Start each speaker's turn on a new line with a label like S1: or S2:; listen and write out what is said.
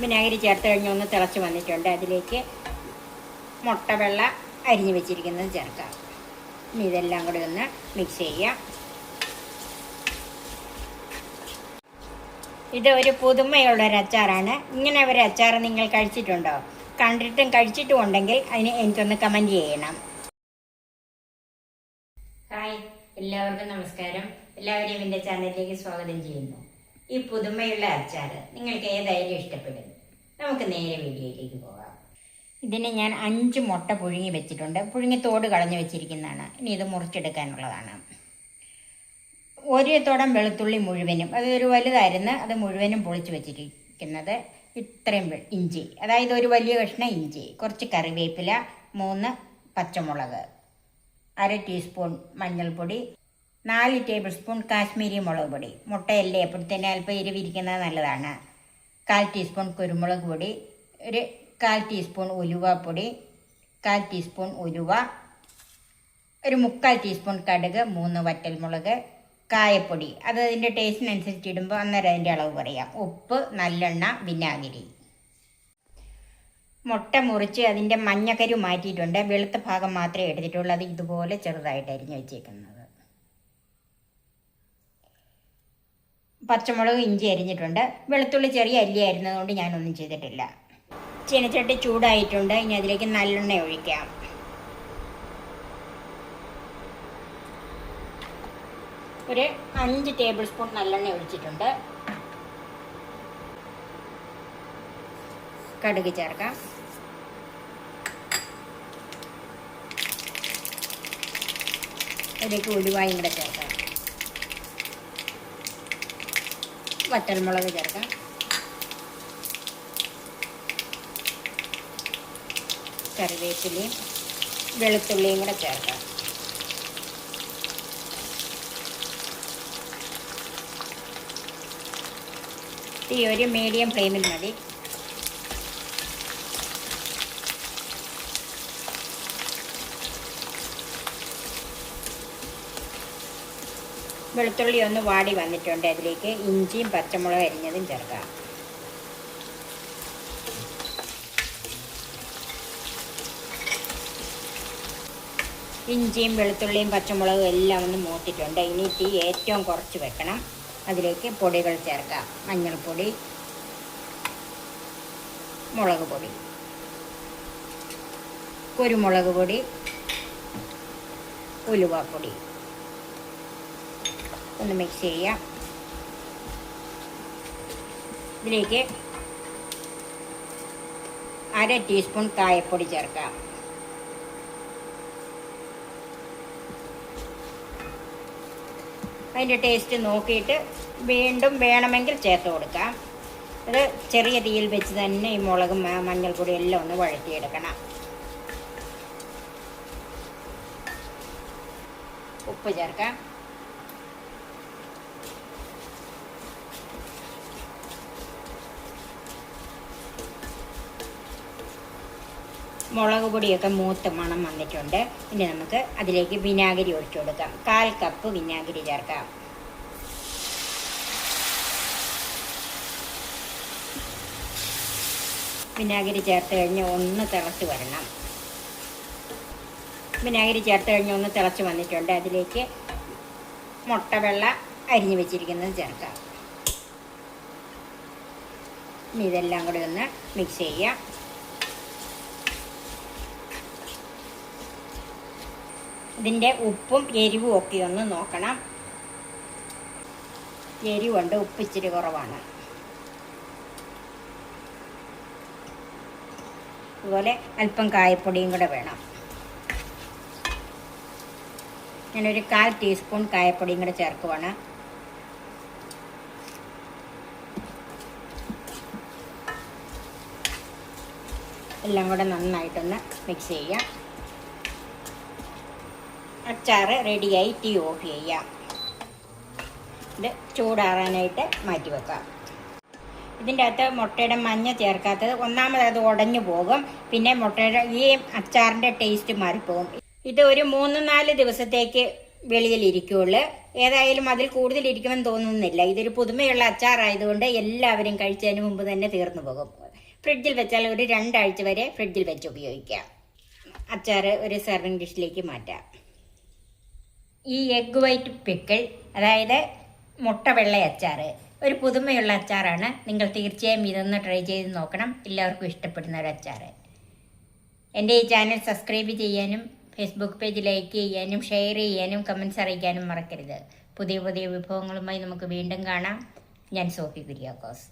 S1: വിനാഗിരി ചേർത്ത് കഴിഞ്ഞ് ഒന്ന് തിളച്ച് വന്നിട്ടുണ്ട്. അതിലേക്ക് മുട്ട വെള്ള അരിഞ്ഞ് വെച്ചിരിക്കുന്നത് ചേർക്കാം. ഇനി ഇതെല്ലാം കൂടി ഒന്ന് മിക്സ് ചെയ്യാം. ഇത് ഒരു പുതുമയുള്ള ഒരു അച്ചാറാണ്. ഇങ്ങനെ ഒരു അച്ചാർ നിങ്ങൾ കഴിച്ചിട്ടുണ്ടോ? കണ്ടിട്ടും കഴിച്ചിട്ടും ഉണ്ടെങ്കിൽ അതിന് എനിക്കൊന്ന് കമന്റ് ചെയ്യണം. ഹായ് എല്ലാവർക്കും നമസ്കാരം. എല്ലാവരെയും എന്റെ ചാനലിലേക്ക് സ്വാഗതം ചെയ്യുന്നു. ഈ പുതുമയുള്ള അച്ചാർ നിങ്ങൾക്ക് ഏതായാലും ഇഷ്ടപ്പെടുന്നു. നമുക്ക് നേരെ വീഡിയോയിലേക്ക് പോകാം. ഇതിന് ഞാൻ അഞ്ച് മുട്ട പുഴുങ്ങി വെച്ചിട്ടുണ്ട്. പുഴുങ്ങി തോട് കളഞ്ഞു വെച്ചിരിക്കുന്നതാണ്. ഇനി ഇത് മുറിച്ചെടുക്കാനുള്ളതാണ്. ഒരു തോടം വെളുത്തുള്ളി മുഴുവനും അതൊരു വലുതായിരുന്നു അത് മുഴുവനും പൊളിച്ചു വെച്ചിരിക്കുന്നത് ഇത്രയും ഇഞ്ചി. അതായത് ഒരു വലിയ കഷ്ണം ഇഞ്ചി കുറച്ച് കറിവേപ്പില മൂന്ന് പച്ചമുളക് അര ടീസ്പൂൺ മഞ്ഞൾപ്പൊടി നാല് ടേബിൾ സ്പൂൺ കാശ്മീരി മുളക് പൊടി. മുട്ടയല്ലേ അപ്പോഴത്തേന് അല്പം എരിവിരിക്കുന്നത് നല്ലതാണ്. കാൽ ടീസ്പൂൺ കുരുമുളക് പൊടി ഒരു കാൽ ടീസ്പൂൺ ഉലുവപ്പൊടി കാൽ ടീസ്പൂൺ ഉലുവ ഒരു മുക്കാൽ ടീസ്പൂൺ കടുക് മൂന്ന് വറ്റൽമുളക് കായപ്പൊടി. അത് അതിന്റെ ടേസ്റ്റിനനുസരിച്ച് ഇടുമ്പോൾ അന്നേരം അതിന്റെ അളവ് പറയാം. ഉപ്പ് നല്ലെണ്ണ വിനാഗിരി. മുട്ട മുറിച്ച് അതിന്റെ മഞ്ഞക്കരു മാറ്റിയിട്ടുണ്ട്. വെളുത്ത ഭാഗം മാത്രമേ എടുത്തിട്ടുള്ളൂ. അത് ഇതുപോലെ ചെറുതായിട്ട് അരിഞ്ഞു വെച്ചേക്കുന്നത്. പച്ചമുളക് ഇഞ്ചി അരിഞ്ഞിട്ടുണ്ട്. വെളുത്തുള്ളി ചെറിയ അല്ലിയായിരുന്നതുകൊണ്ട് ഞാനൊന്നും ചെയ്തിട്ടില്ല. ചീനച്ചട്ടി ചൂടായിട്ടുണ്ട്. ഇനി അതിലേക്ക് നല്ലെണ്ണ ഒഴിക്കാം. ഒരു അഞ്ച് ടേബിൾ സ്പൂൺ നല്ലെണ്ണ ഒഴിച്ചിട്ടുണ്ട്. കടുക് ചേർക്കാം. അതിലേക്ക് ഉലുവായും കൂടെ ചേർക്കാം. വറ്റൽമുളക് ചേർക്കാം. കറിവേപ്പിലയും വെളുത്തുള്ളിയും കൂടെ ചേർക്കാം. തീ ഒരു മീഡിയം ഫ്ലെയിമിൽ മതി. വെളുത്തുള്ളി ഒന്ന് വാടി വന്നിട്ടുണ്ട്. അതിലേക്ക് ഇഞ്ചിയും പച്ചമുളക് അരിഞ്ഞതും ചേർക്കാം. ഇഞ്ചിയും വെളുത്തുള്ളിയും പച്ചമുളകും എല്ലാം ഒന്ന് മൂത്തിട്ടുണ്ട്. ഇനി തീ ഏറ്റവും കുറച്ച് വെക്കണം. അതിലേക്ക് പൊടികൾ ചേർക്കാം. മഞ്ഞൾപ്പൊടി മുളക് പൊടി കുരുമുളക് പൊടി ഉലുവാപ്പൊടി ഒന്ന് മിക്സ് ചെയ്യാം. ഇതിലേക്ക് അര ടീസ്പൂൺ കായപ്പൊടി ചേർക്കാം. അതിന്റെ ടേസ്റ്റ് നോക്കിയിട്ട് വീണ്ടും വേണമെങ്കിൽ ചേർത്ത് കൊടുക്കാം. ഇത് ചെറിയ തീയിൽ വെച്ച് തന്നെ ഈ മുളകും മഞ്ഞൾപ്പൊടി എല്ലാം ഒന്ന് വഴറ്റിയെടുക്കണം. ഉപ്പ് ചേർക്കാം. മുളക് പൊടിയൊക്കെ മൂത്ത് മണം വന്നിട്ടുണ്ട്. ഇനി നമുക്ക് അതിലേക്ക് വിനാഗിരി ഒഴിച്ചു കൊടുക്കാം. കാൽ കപ്പ് വിനാഗിരി ചേർക്കാം. വിനാഗിരി ചേർത്ത് കഴിഞ്ഞ് ഒന്ന് തിളച്ച് വരണം. വിനാഗിരി ചേർത്ത് കഴിഞ്ഞ് ഒന്ന് തിളച്ച് വന്നിട്ടുണ്ട്. അതിലേക്ക് മുട്ട വെള്ള അരിഞ്ഞു വെച്ചിരിക്കുന്നത് ചേർക്കാം. ഇതെല്ലാം കൂടി ഒന്ന് മിക്സ് ചെയ്യാം ഇതിന്റെ ഉപ്പും എരിവും ഒക്കെ ഒന്ന് നോക്കണം. എരിവുണ്ട് ഉപ്പ് ഇച്ചിരി കുറവാണ്. അതുപോലെ അല്പം കായപ്പൊടിയും കൂടെ വേണം. ഞാനൊരു കാൽ ടീസ്പൂൺ കായപ്പൊടിയും കൂടെ ചേർക്കുവാണ്. എല്ലാം കൂടെ നന്നായിട്ടൊന്ന് മിക്സ് ചെയ്യാം. അച്ചാറ് റെഡിയായി ടീ ഓഫ് ചെയ്യാം. ഇത് ചൂടാറാനായിട്ട് മാറ്റി വെക്കാം. ഇതിന്റെ അകത്ത് മുട്ടയുടെ മഞ്ഞ ചേർക്കാത്തത് ഒന്നാമത് അത് ഉടഞ്ഞു പോകും. പിന്നെ മുട്ടയുടെ ഈ അച്ചാറിന്റെ ടേസ്റ്റ് മാറിപ്പോകും. ഇത് ഒരു മൂന്ന് നാല് ദിവസത്തേക്ക് വെളിയിൽ ഇരിക്കുള്ളൂ. ഏതായാലും അതിൽ കൂടുതൽ ഇരിക്കുമെന്ന് തോന്നുന്നില്ല. ഇതൊരു പുതുമയുള്ള അച്ചാറായതുകൊണ്ട് എല്ലാവരും കഴിച്ചതിന് മുമ്പ് തന്നെ തീർന്നു പോകും. ഫ്രിഡ്ജിൽ വെച്ചാൽ ഒരു രണ്ടാഴ്ച വരെ ഫ്രിഡ്ജിൽ വെച്ച് ഉപയോഗിക്കാം. അച്ചാർ ഒരു സെർവിങ് ഡിഷിലേക്ക് മാറ്റാം. ഈ എഗ് വൈറ്റ് പിക്കിൾ അതായത് മുട്ട വെള്ള അച്ചാർ ഒരു പുതുമയുള്ള അച്ചാറാണ് നിങ്ങൾ തീർച്ചയായും ഇതൊന്ന് ട്രൈ ചെയ്ത് നോക്കണം. എല്ലാവർക്കും ഇഷ്ടപ്പെടുന്ന ഒരു അച്ചാർ എന്റെ ഈ ചാനൽ സബ്സ്ക്രൈബ് ചെയ്യാനും ഫേസ്ബുക്ക് പേജ് ലൈക്ക് ചെയ്യാനും ഷെയർ ചെയ്യാനും കമൻസ് അറിയിക്കാനും മറക്കരുത്. പുതിയ പുതിയ വിഭവങ്ങളുമായി നമുക്ക് വീണ്ടും കാണാം. ഞാൻ സോഫി കുര്യാക്കോസ്.